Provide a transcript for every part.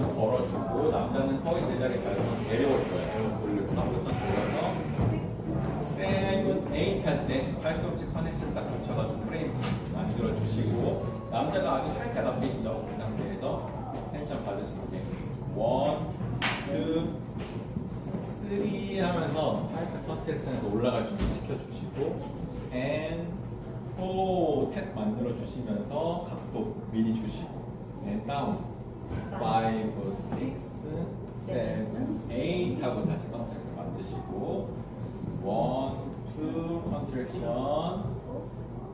여자는 걸어주고 남자는 허위 제자리까지 내려올 거예요. 돌리고 한번더 돌아서 세븐 에이트 할때 팔꿈치 커넥션 딱 붙여가지고 프레임 만들어 주시고 남자가 아주 살짝 앞에 있죠. 그 상태에서 텐션 받을 수 있게 원, 투, 쓰리 하면서 팔짝 컨트랙션에서 올라갈 준비 시켜주시고 앤 포, 탭 만들어 주시면서 각도 미리 주시고 앤 다운 5, 6, 7, 8 하고 다시 컨택을 만드시고 1, 2 컨트랙션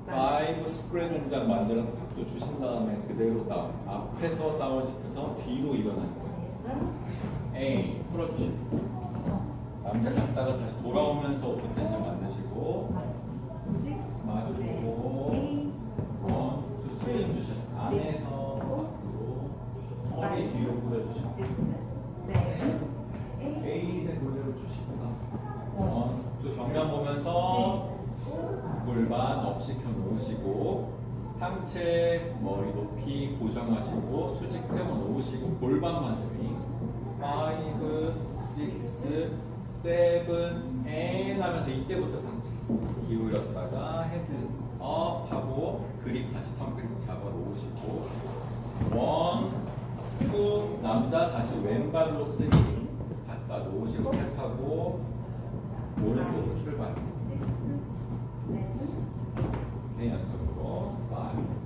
5 스프레드 동작 만들어서 각도 주신 다음에 그대로 다운 앞에서 다운 시켜서 뒤로 일어나는 거예요. A 풀어주시고. 남자 갔다가 다시 돌아오면서 오픈 텐션 만드시고. 마주보고. 1, 2, 3 주셔 안에서 정면 보면서 골반 업 시켜 놓으시고 상체 머리 높이 고정하시고 수직 세워 놓으시고 골반만 스윙 5, 6, 7, 8 하면서 이때부터 상체 기울였다가 헤드 업 하고 그립 다시 텀그립 잡아 놓으시고 원, 투 남자 다시 왼발로 쓰기 Five. Hands on the wall. Five.